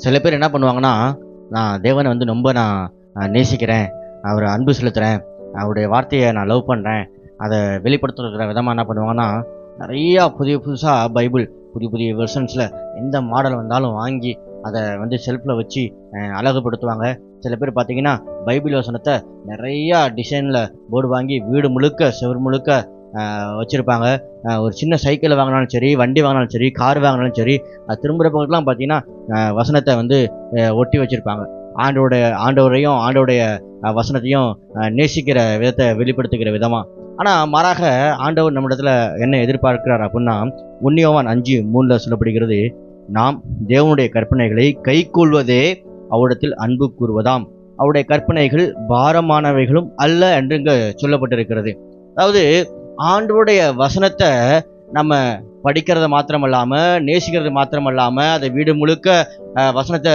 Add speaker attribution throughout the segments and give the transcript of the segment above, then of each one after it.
Speaker 1: சில பேர் என்ன பண்ணுவாங்கன்னா நான் தேவனை வந்து ரொம்ப நான் நேசிக்கிறேன் அவரை அன்பு செலுத்துகிறேன் அவருடைய வார்த்தையை நான் லவ் பண்ணுறேன் அதை வெளிப்படுத்துகிற விதமாக என்ன பண்ணுவாங்கன்னா நிறையா புதிய புதுசாக பைபிள் புதிய புதிய வெர்ஷன்ஸில் எந்த மாடல் வந்தாலும் வாங்கி அதை வந்து செல்ஃபில் வச்சு அழகுபடுத்துவாங்க. சில பேர் பார்த்தீங்கன்னா பைபிள் வசனத்தை நிறையா டிசைனில் போர்டு வாங்கி வீடு முழுக்க செவர் முழுக்க வச்சுருப்பாங்க. ஒரு சின்ன சைக்கிள் வாங்கினாலும் சரி வண்டி வாங்கினாலும் சரி கார் வாங்கினாலும் சரி அது திரும்புகிற பார்த்தீங்கன்னா வசனத்தை வந்து ஒட்டி வச்சுருப்பாங்க. ஆண்டோடைய ஆண்டவரையும் ஆண்டோடைய வசனத்தையும் நேசிக்கிற விதத்தை வெளிப்படுத்துகிற விதமாக ஆனால் மாறாக ஆண்டவர் நம்மிடத்தில் என்ன எதிர்பார்க்கிறார் அப்படின்னா உன்னியவான் அஞ்சு மூணில் சொல்லப்படுகிறது நாம் தேவனுடைய கற்பனைகளை கைக்கொள்வதே அவரிடத்தில் அன்பு கூறுவதாம். அவருடைய கற்பனைகள் பாரமானவைகளும் அல்ல என்று இங்கே சொல்லப்பட்டிருக்கிறது. அதாவது ஆண்டவருடைய வசனத்தை நம்ம படிக்கிறது அல்லாமல் நேசிக்கிறது மாத்திரமல்லாம அதை வீடு முழுக்க வசனத்தை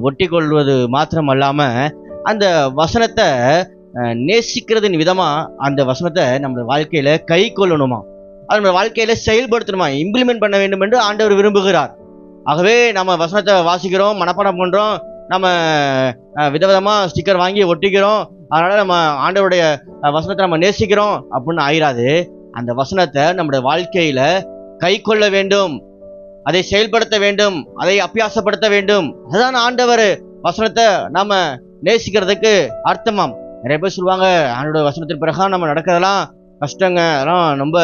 Speaker 1: ஒட்டி கொள்வது மாத்திரமல்லாம அந்த வசனத்தை நேசிக்கிறதின் விதமாக அந்த வசனத்தை நம்ம வாழ்க்கையில் கை கொள்ளணுமா? அது நம்ம வாழ்க்கையில் செயல்படுத்தணுமா? இம்ப்ளிமெண்ட் பண்ண வேண்டும் என்று ஆண்டவர் விரும்புகிறார். ஆகவே நம்ம வசனத்தை வாசிக்கிறோம் மனப்பாடம் பண்ணுறோம் நம்ம விதவிதமாக ஸ்டிக்கர் வாங்கி ஒட்டிக்கிறோம். அதனால் நம்ம ஆண்டவருடைய வசனத்தை நம்ம நேசிக்கிறோம் அப்படின்னு ஆயிராது. அந்த வசனத்தை நம்முடைய வாழ்க்கையில் கை கொள்ள வேண்டும். அதை செயல்படுத்த வேண்டும். அதை அபியாசப்படுத்த வேண்டும். அதுதான் ஆண்டவர் வசனத்தை நாம் நேசிக்கிறதுக்கு அர்த்தமாம். நிறைய பேர் சொல்லுவாங்க ஆண்டோட வசனத்தின் பிரகாரம் நம்ம நடக்கிறதெல்லாம் கஷ்டங்க அதெல்லாம் ரொம்ப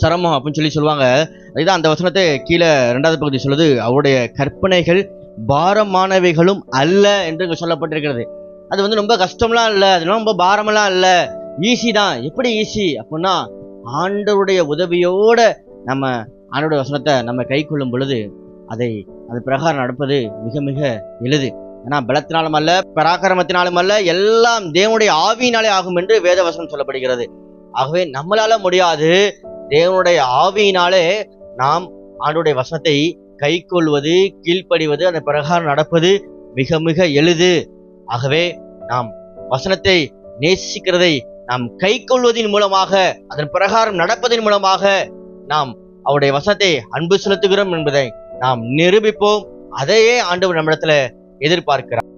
Speaker 1: சிரமம் அப்படின்னு சொல்லி சொல்லுவாங்க. அதுதான் அந்த வசனத்தை கீழே ரெண்டாவது பகுதி சொல்லுது அவருடைய கற்பனைகள் பாரமானவைகளும் அல்ல என்று சொல்லப்பட்டிருக்கிறது. அது வந்து ரொம்ப கஷ்டம்லாம் இல்லை அதெல்லாம் ரொம்ப பாரமெல்லாம் இல்லை. ஈஸி தான். எப்படி ஈஸி? அப்படின்னா ஆண்டவருடைய உதவியோட நம்ம ஆண்டோட வசனத்தை நம்ம கை கொள்ளும் பொழுது அதை அது பிரகாரம் நடப்பது மிக மிக எளிது. ஏன்னா பலத்தினாலும் அல்ல பராக்கிரமத்தினாலும் அல்ல எல்லாம் தேவனுடைய ஆவியினாலே ஆகும் என்று வேதவசனம் சொல்லப்படுகிறது. ஆகவே நம்மளால முடியாது தேவனுடைய ஆவியினாலே நாம் ஆண்டுடைய வசனத்தை கை கொள்வது கீழ்ப்படிவது அந்த பிரகாரம் நடப்பது மிக மிக எளிது. ஆகவே நாம் வசனத்தை நேசிக்கிறதை நாம் கை கொள்வதன் மூலமாக அதன் பிரகாரம் நடப்பதன் மூலமாக நாம் அவருடைய வசனத்தை அன்பு செலுத்துகிறோம் என்பதை நாம் நிரூபிப்போம். அதையே ஆண்டவர் நம்மிடத்துல எதிர்பார்க்கிறார்.